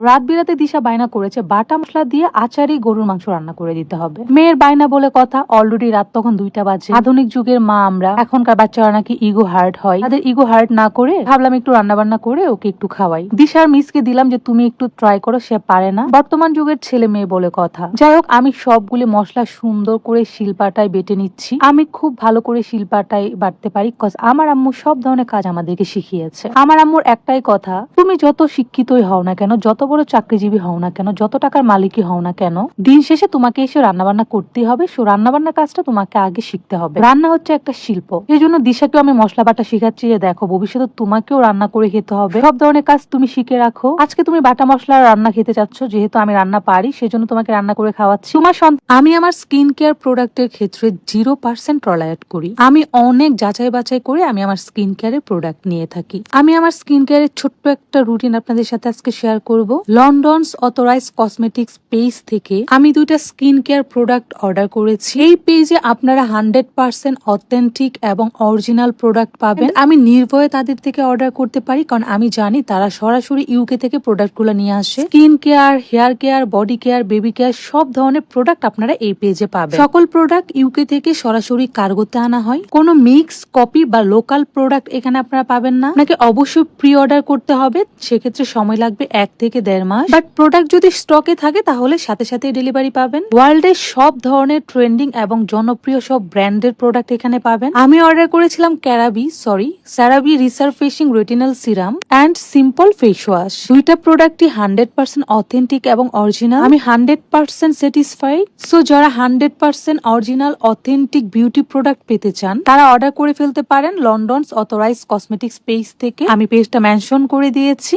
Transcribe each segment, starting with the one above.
রাত বিরাতে দিশা বায়না করেছে, বাটা মশলা দিয়ে আচারি গরুর মাংস রান্না করে দিতে হবে। মেয়ের বায়না বলে কথা অলরেডি রাত তখন দুইটা বাজে। আধুনিক যুগের মা আমরা, এখনকার বাচ্চারা নাকি ইগো হার্ট হয়। তাদের ইগো হার্ট না করে ভাবলাম একটু রান্না বান্না করে ওকে একটু খাওয়াই। দিশার মিসকে দিলাম যে, তুমি একটু ট্রাই করো, সে পারে না। বর্তমান যুগের ছেলে মেয়ে বলে কথা। যাই হোক, আমি সবগুলি মশলা সুন্দর করে শিলপাটায় বেটে নিচ্ছি। আমি খুব ভালো করে শিলপাটায় বাটতে পারি কজ আমার আম্মু সব ধরনের কাজ আমাদেরকে শিখিয়েছে। আমার আম্মুর একটাই কথা, তুমি যত শিক্ষিতই হও না কেন, যত বড় চাকরিজীবী হও না কেন? যত টাকার মালিকই হও না কেন? দিন শেষে তোমাকে এসে রান্নাবান্না করতেই হবে। সো রান্নাবান্না কাজটা তোমাকে আগে শিখতে হবে। রান্না হচ্ছে একটা শিল্প। এই জন্য দিশাকেও আমি মশলা বাটা শিখাচ্ছি যে দেখো, ভবিষ্যতে তোমাকেও রান্না করে খেতে হবে। সব ধরনের কাজ তুমি শিখে রাখো। আজকে তুমি বাটা মশলা রান্না খেতে চাচ্ছ, যেহেতু আমি রান্না পারি, সেজন্য তোমাকে রান্না করে খাওয়াচ্ছি। তোমার আমি আমার স্কিন কেয়ার প্রোডাক্টের ক্ষেত্রে জিরো পার্সেন্ট ট্রলায়াট করি। আমি অনেক যাচাই বাছাই করে আমি আমার স্কিন কেয়ারের প্রোডাক্ট নিয়ে থাকি। আমি আমার স্কিন কেয়ারের ছোট্ট একটা রুটিন আপনাদের সাথে আজকে শেয়ার করব। লন্ডনস অথরাইজ কসমেটিক্স পেজ থেকে আমি দুইটা স্কিন কেয়ার প্রোডাক্ট অর্ডার করেছি। এই পেজে আপনারা হান্ড্রেড পার্সেন্ট অথেন্টিক এবং অরিজিনাল প্রোডাক্ট পাবেন। আমি নির্ভয়ে তাদের থেকে অর্ডার করতে পারি কারণ আমি জানি তারা সরাসরি ইউকে থেকে প্রোডাক্টগুলো নিয়ে আসে। Skin care hair care body care baby care সব ধরনের প্রোডাক্ট আপনারা এই পেজে পাবেন। সকল প্রোডাক্ট ইউকে থেকে সরাসরি কার্গোতে আনা হয়। কোনো মিক্স কপি বা লোকাল প্রোডাক্ট এখানে আপনারা পাবেন না। নাকি অবশ্যই প্রি অর্ডার করতে হবে। সেক্ষেত্রে সময় লাগবে এক থেকে দেড় মাস। বাট প্রোডাক্ট যদি স্টকে থাকে, তাহলে সাথে সাথে ডেলিভারি পাবেন। ওয়ার্ল্ডের সব ধরনের ট্রেন্ডিং এবং জনপ্রিয় সব ব্র্যান্ডের প্রোডাক্ট এখানে পাবেন। আমি অর্ডার করেছিলাম ক্যারাবি sorry স্যারাবি resurfacing retinal serum and simple face wash দুইটা প্রোডাক্টই হান্ড্রেড পার্সেন্ট অথেন্টিক এবং অরিজিনাল আমি হান্ড্রেড পার্সেন্ট স্যাটিসফাইড সো যারা hundred percent original authentic beauty product পেতে চান, তারা অর্ডার করে ফেলতে পারেন লন্ডনস অথরাইজ কসমেটিক্স পেজ থেকে। আমি পেজটা মেনশন করে দিয়েছি।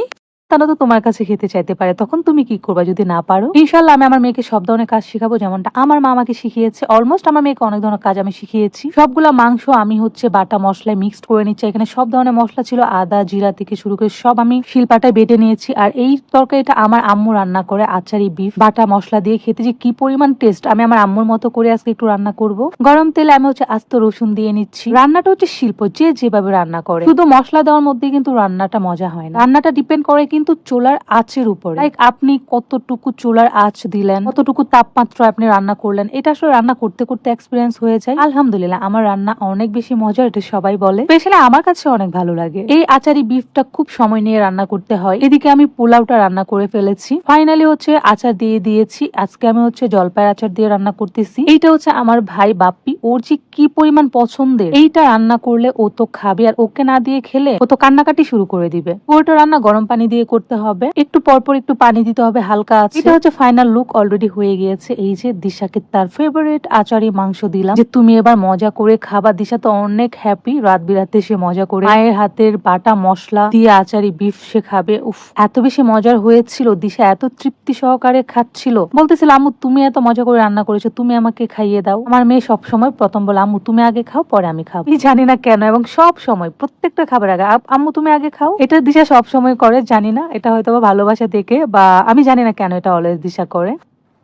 তারা তো তোমার কাছে খেতে চাইতে পারে। তখন তুমি কি করবা যদি না পারো? ইনশাল্লাহ আমি আমার মেয়েকে সব ধরনের কাজ শিখাবো, যেমনটা আমার মা আমাকে শিখিয়েছে। অলমোস্ট আমার মেয়েকে অনেক ধরনের কাজ আমি শিখিয়েছি। সবগুলা মাংস আমি হচ্ছে বাটা মশলায় মিক্সড করে নিচ্ছি। এখানে সব ধরনের মশলা ছিল, আদা, জিরা থেকে শুরু করে সব আমি শিলপাটায় বেটে নিয়েছি। আর এই তরকারিটা আমার আম্মু রান্না করে, আচারি বিফ বাটা মশলা দিয়ে খেতে যে কি পরিমাণ টেস্ট আমি আমার আম্মুর মতো করে আজকে একটু রান্না করব। গরম তেলে আমি হচ্ছে আস্ত রসুন দিয়ে নিচ্ছি। রান্নাটা হচ্ছে শিল্প, যে যেভাবে রান্না করে। শুধু মশলা দেওয়ার মধ্যে কিন্তু রান্নাটা মজা হয় না। রান্নাটা ডিপেন্ড করে কিন্তু চুলার আঁচের উপরে। লাইক আপনি কতটুকু চোলার আঁচ দিলেন, কতটুকু তাপমাত্রা আপনি রান্না করলেন, এটা আসলে রান্না করতে করতে এক্সপিরিয়েন্স হয়ে যায়। আলহামদুলিল্লাহ, আমার রান্না অনেক বেশি মজার, এটা সবাই বলে। স্পেশালি আমার কাছে অনেক ভালো লাগে। এই আচারি বিফটা খুব সময় নিয়ে রান্না করতে হয়। এদিকে আমি পোলাওটা রান্না করে ফেলেছি। ফাইনালি হচ্ছে আচার দিয়ে দিয়েছি। আজকে আমি হচ্ছে জলপাই আচার দিয়ে রান্না করতেছি। এইটা হচ্ছে আমার ভাই বাপ্পি। ওর যে কি পরিমাণ পছন্দের, এইটা রান্না করলে ও তো খাবে আর ওকে না দিয়ে খেলে ও তো কান্নাকাটি শুরু করে দিবে। পুরোটা রান্না গরম পানি দিয়ে করতে হবে। একটু পরপর একটু পানি দিতে হবে হালকা আছে। এটা হচ্ছে ফাইনাল লুক অলরেডি হয়ে গিয়েছে। এই যে দিশাকে তার ফেভারিট আচারি মাংস দিলাম। যে তুমি এবার মজা করে খাবা। দিশা তো অনেক হ্যাপি রাত বিরাতে সে মজা করে মায়ের হাতের বাটা মশলা দিয়ে আচারি বিফ সে খাবে। উফ, এত বেশি মজার হয়েছিল। দিশা এত তৃপ্তি সহকারে খাচ্ছিল। বলতেছিল, আম্মু, তুমি এত মজা করে রান্না করেছ। তুমি আমাকে খাইয়ে দাও। আমার মেয়ে সব সময় প্রথম বলে, আম্মু, তুমি আগে খাও, পরে আমি খাব। আমি জানি না কেন, এবং সব সময় প্রত্যেকটা খাবার আগে, আম্মু, তুমি আগে খাও। এটা দিশা সব সময় করে। জানি না, এটা হয়তো বা ভালোবাসা দেখে বা আমি জানি না কেন এটা অলওয়েজ দিশা করে।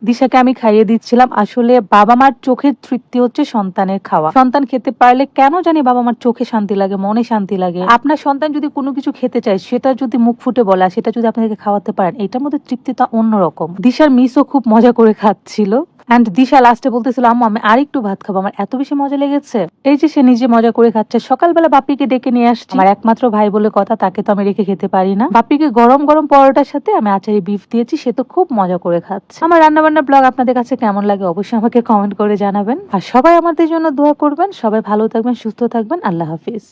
দিশাকে আমি খাইয়ে দিচ্ছিলাম, আসলে বাবা মার চোখের তৃপ্তি হচ্ছে সন্তানের খাওয়া। সন্তান খেতে পারলে কেন জানি বাবা মার চোখে শান্তি লাগে, মনে শান্তি লাগে। আপনার সন্তান যদি কোনো কিছু খেতে চায়, সেটা যদি মুখ ফুটে বলে, সেটা যদি আপনাদেরকে খাওয়াতে পারেন, এটার মধ্যে তৃপ্তিটা অন্যরকম। দিশার মিসও খুব মজা করে খাচ্ছিল। অ্যান্ড দিশা লাস্টে বলতেছিল, আম্মু, আমি আরেকটু ভাত খাব, আমার এত বেশি মজা লেগেছে। এই যে সে নিজে মজা করে খাচ্ছে, সকালবেলা বাপিকে ডেকে নিয়ে আসছি। আমার একমাত্র ভাই বলে কথা, তাকে তো আমি রেখে খেতে পারি না। বাপিকে গরম গরম পরোটার সাথে আমি আচারি বিফ দিয়েছি, সে তো খুব মজা করে খাচ্ছে। আমার রান্না বান্না ব্লগ আপনাদের কাছে কেমন লাগে অবশ্যই আমাকে কমেন্ট করে জানাবেন। আর সবাই আমাদের জন্য দোয়া করবেন, সবাই ভালো থাকবেন, সুস্থ থাকবেন, আল্লাহ হাফিজ।